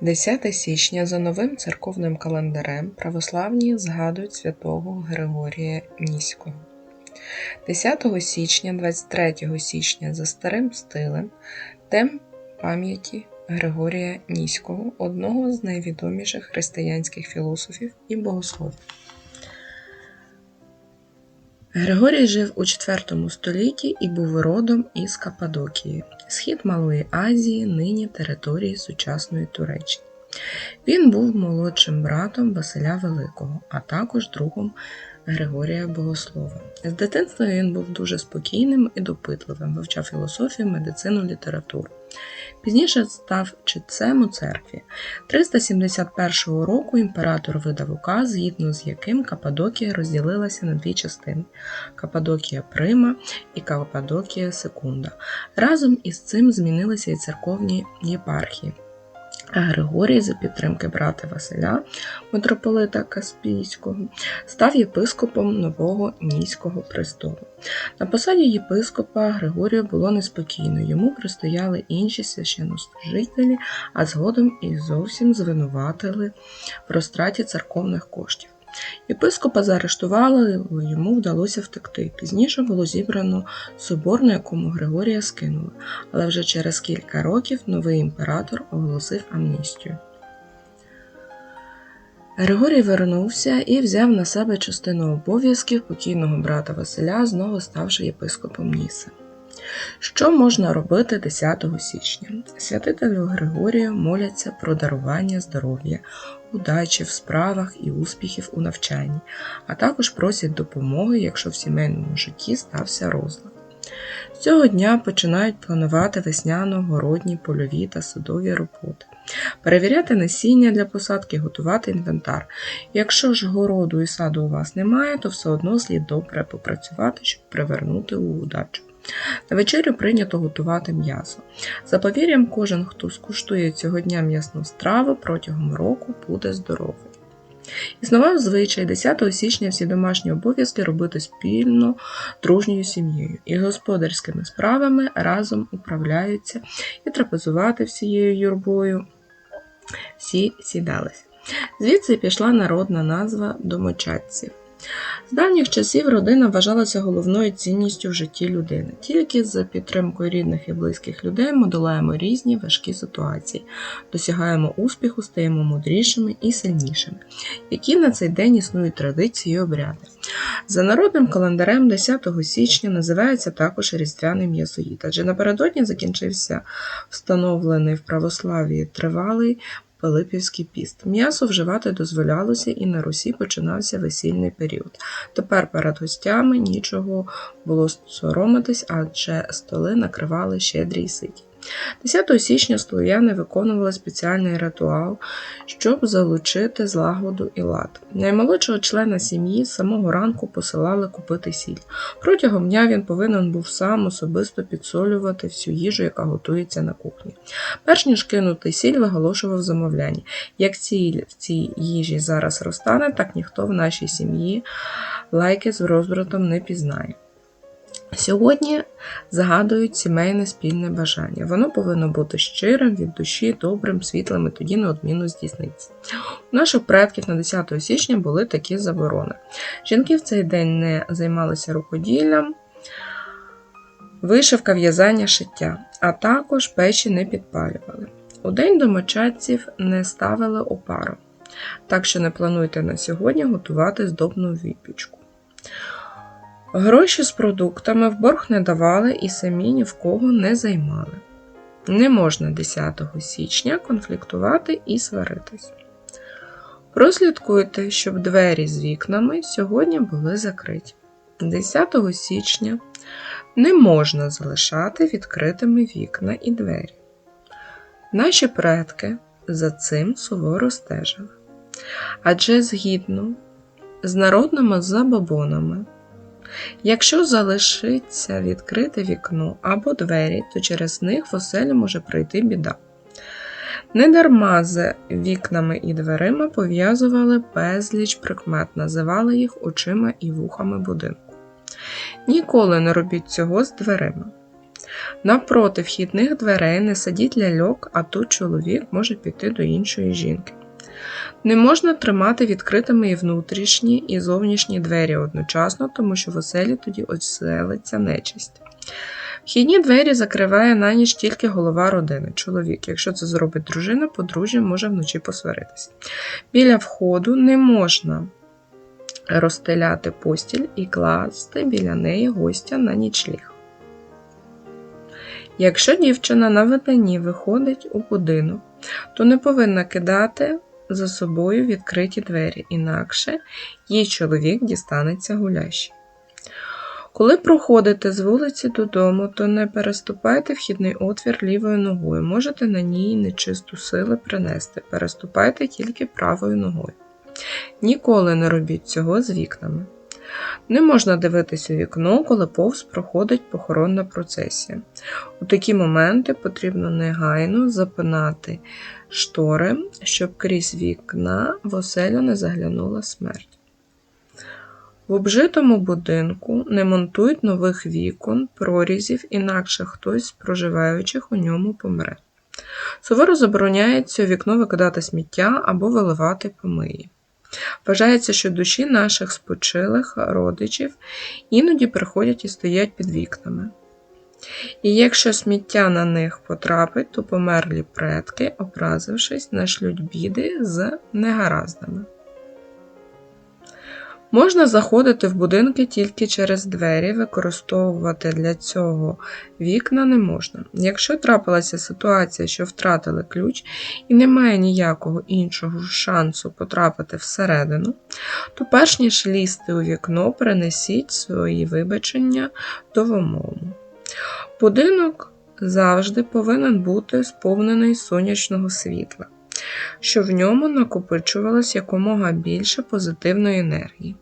10 січня за новим церковним календарем православні згадують святого Григорія Ніського. 10 січня, 23 січня за старим стилем тем пам'яті Григорія Ніського, одного з найвідоміших християнських філософів і богословів. Григорій жив у IV столітті і був родом із Каппадокії, схід Малої Азії, нині території сучасної Туреччини. Він був молодшим братом Василя Великого, а також другом Григорія Богослова. З дитинства він був дуже спокійним і допитливим, вивчав філософію, медицину, літературу. Пізніше став читцем у церкві. 371 року імператор видав указ, згідно з яким Кападокія розділилася на дві частини: Кападокія Прима і Кападокія Секунда. Разом із цим змінилися і церковні єпархії. Григорій, за підтримки брата Василя, митрополита Каспійського, став єпископом нового Ніського престолу. На посаді єпископа Григорію було неспокійно, йому пристояли інші священнослужителі, а згодом і зовсім звинуватили в розтраті церковних коштів. Єпископа заарештували, але йому вдалося втекти. Пізніше було зібрано собор, на якому Григорія скинули, але вже через кілька років новий імператор оголосив амністію. Григорій вернувся і взяв на себе частину обов'язків покійного брата Василя, знову ставши єпископом Ніси. Що можна робити 10 січня? Святителю Григорію моляться про дарування здоров'я, удачі в справах і успіхів у навчанні, а також просять допомоги, якщо в сімейному житті стався розлад. З цього дня починають планувати весняно-городні польові та садові роботи, перевіряти насіння для посадки, готувати інвентар. Якщо ж городу і саду у вас немає, то все одно слід добре попрацювати, щоб привернути удачу. На вечерю прийнято готувати м'ясо. За повір'ям, кожен, хто скуштує цього дня м'ясну страву, протягом року буде здоровий. Існував звичай 10 січня всі домашні обов'язки робити спільно дружньою сім'єю і господарськими справами разом управляються і трапезувати всією юрбою. Всі сідалися. Звідси пішла народна назва домочадців. З давніх часів родина вважалася головною цінністю в житті людини. Тільки за підтримкою рідних і близьких людей ми долаємо різні важкі ситуації, досягаємо успіху, стаємо мудрішими і сильнішими, які на цей день існують традиції і обряди. За народним календарем 10 січня називається також Різдвяний м'ясоїд, адже напередодні закінчився встановлений в православії тривалий Пилипівський піст. М'ясо вживати дозволялося, і на Русі починався весільний період. Тепер перед гостями нічого було соромитись, адже столи накривали щедрі й ситі. 10 січня слов'яни виконували спеціальний ритуал, щоб залучити злагоду і лад. Наймолодшого члена сім'ї з самого ранку посилали купити сіль. Протягом дня він повинен був сам особисто підсолювати всю їжу, яка готується на кухні. Перш ніж кинути сіль, виголошував замовляння. Як сіль в цій їжі зараз розтане, так ніхто в нашій сім'ї лайки з розбратом не пізнає. Сьогодні згадують сімейне спільне бажання. Воно повинно бути щирим, від душі, добрим, світлим і тоді неодмінно здійсниться. У наших предків на 10 січня були такі заборони. Жінки в цей день не займалися рукоділлям, вишивка в'язання шиття, а також печі не підпалювали. У день домочадців не ставили опару, так що не плануйте на сьогодні готувати здобну випічку. Гроші з продуктами в борг не давали і самі ні в кого не займали. Не можна 10 січня конфліктувати і сваритись. Прослідкуйте, щоб двері з вікнами сьогодні були закриті. 10 січня не можна залишати відкритими вікна і двері. Наші предки за цим суворо стежили. Адже згідно з народними забобонами. Якщо залишиться відкрите вікно або двері, то через них в оселі може прийти біда. Недарма з вікнами і дверима пов'язували безліч прикмет, називали їх очима і вухами будинку. Ніколи не робіть цього з дверима. Навпроти вхідних дверей не садіть ляльок, а тут чоловік може піти до іншої жінки. Не можна тримати відкритими і внутрішні, і зовнішні двері одночасно, тому що в оселі тоді оселиться нечисть. Вхідні двері закриває на ніч тільки голова родини, чоловік. Якщо це зробить дружина, подружжя може вночі посваритися. Біля входу не можна розстеляти постіль і класти біля неї гостя на нічліг. Якщо дівчина на виданні виходить у будинок, то не повинна кидати за собою відкриті двері, інакше їй чоловік дістанеться гулящий. Коли проходите з вулиці додому, то не переступайте вхідний отвір лівою ногою. Можете на ній нечисту сили принести. Переступайте тільки правою ногою. Ніколи не робіть цього з вікнами. Не можна дивитись у вікно, коли повз проходить похоронна процесія. У такі моменти потрібно негайно запинати штори, щоб крізь вікна в оселю не заглянула смерть. В обжитому будинку не монтують нових вікон, прорізів, інакше хтось з проживаючих у ньому помре. Суворо забороняється вікно викидати сміття або виливати помиї. Вважається, що душі наших спочилих родичів іноді приходять і стоять під вікнами. І якщо сміття на них потрапить, то померлі предки, образившись, нашлють біди з негараздами. Можна заходити в будинки тільки через двері, використовувати для цього вікна не можна. Якщо трапилася ситуація, що втратили ключ і немає ніякого іншого шансу потрапити всередину, то перш ніж лізти у вікно, принесіть свої вибачення до вимову. Будинок завжди повинен бути сповнений сонячного світла що в ньому накопичувалось якомога більше позитивної енергії,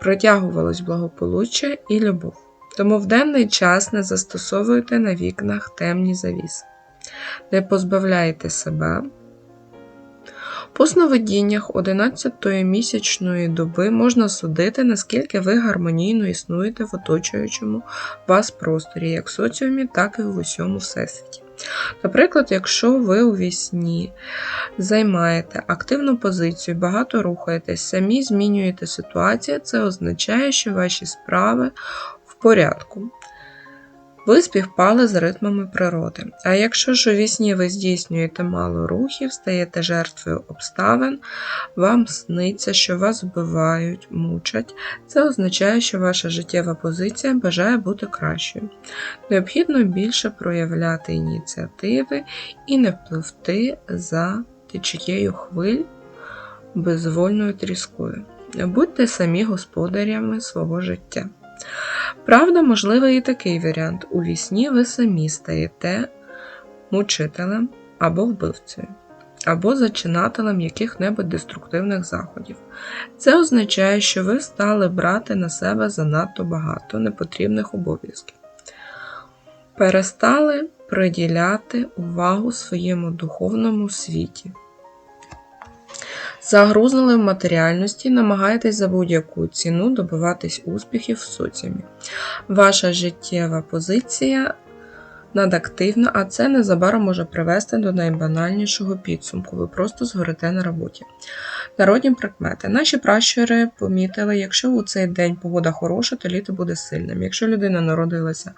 протягувалось благополуччя і любов. Тому в денний час не застосовуйте на вікнах темні завіси, не позбавляйте себе. По сновидіннях 11-ї місячної доби можна судити, наскільки ви гармонійно існуєте в оточуючому вас просторі, як в соціумі, так і в усьому всесвіті. Наприклад, якщо ви у вісні займаєте активну позицію, багато рухаєтесь, самі змінюєте ситуацію, це означає, що ваші справи в порядку. Ви співпали з ритмами природи. А якщо ж у вісні ви здійснюєте мало рухів, стаєте жертвою обставин, вам сниться, що вас вбивають, мучать, це означає, що ваша життєва позиція бажає бути кращою. Необхідно більше проявляти ініціативи і не впливти за течією хвиль безвольною тріскою. Будьте самі господарями свого життя. Правда, можливий і такий варіант. У вісні ви самі стаєте мучителем або вбивцею, або зачинателем яких-небудь деструктивних заходів. Це означає, що ви стали брати на себе занадто багато непотрібних обов'язків. Перестали приділяти увагу своєму духовному світі. Загрузли в матеріальності, намагайтесь за будь-яку ціну добиватись успіхів в соціумі. Ваша життєва позиція надактивна, а це незабаром може привести до найбанальнішого підсумку. Ви просто згорите на роботі. Народні прикмети. Наші пращури помітили, якщо у цей день погода хороша, то літо буде сильним. Якщо людина народилася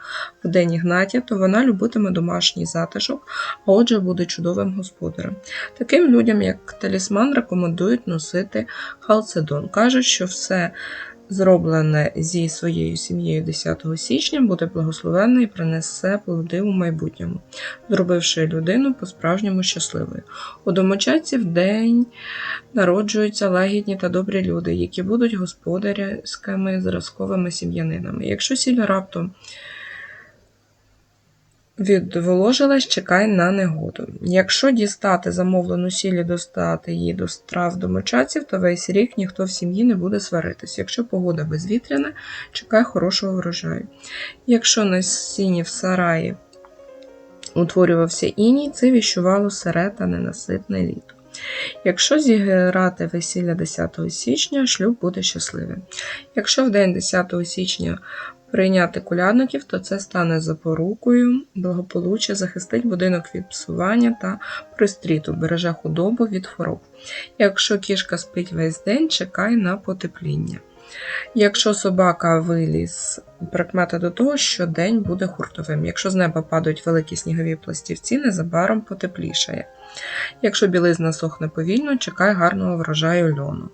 в день Ігнатія, то вона любитиме домашній затишок, а отже буде чудовим господарем. Таким людям, як талісман, рекомендують носити халцедон. Кажуть, що все зроблене зі своєю сім'єю 10 січня, буде благословенне і принесе плоди у майбутньому, зробивши людину по-справжньому щасливою. У домочадці в день народжуються лагідні та добрі люди, які будуть господарськими зразковими сім'янинами. Якщо сіль раптом Відволожилась, чекай на негоду. Якщо дістати замовлену сіль достати її до страв домочадців, то весь рік ніхто в сім'ї не буде сваритись. Якщо погода безвітряна, чекай хорошого врожаю. Якщо на сіні в сараї утворювався іній, це віщувало сере та ненаситне літо. Якщо зіграти весілля 10 січня, шлюб буде щасливим. Якщо в день 10 січня Прийняти колядників, то це стане запорукою, благополуччя, захистить будинок від псування та пристріту, береже худобу від хвороб. Якщо кішка спить весь день, чекай на потепління. Якщо собака виліз, прикмета до того, що день буде хуртовим. Якщо з неба падають великі снігові пластівці, незабаром потеплішає. Якщо білизна сохне повільно, чекай гарного врожаю льону.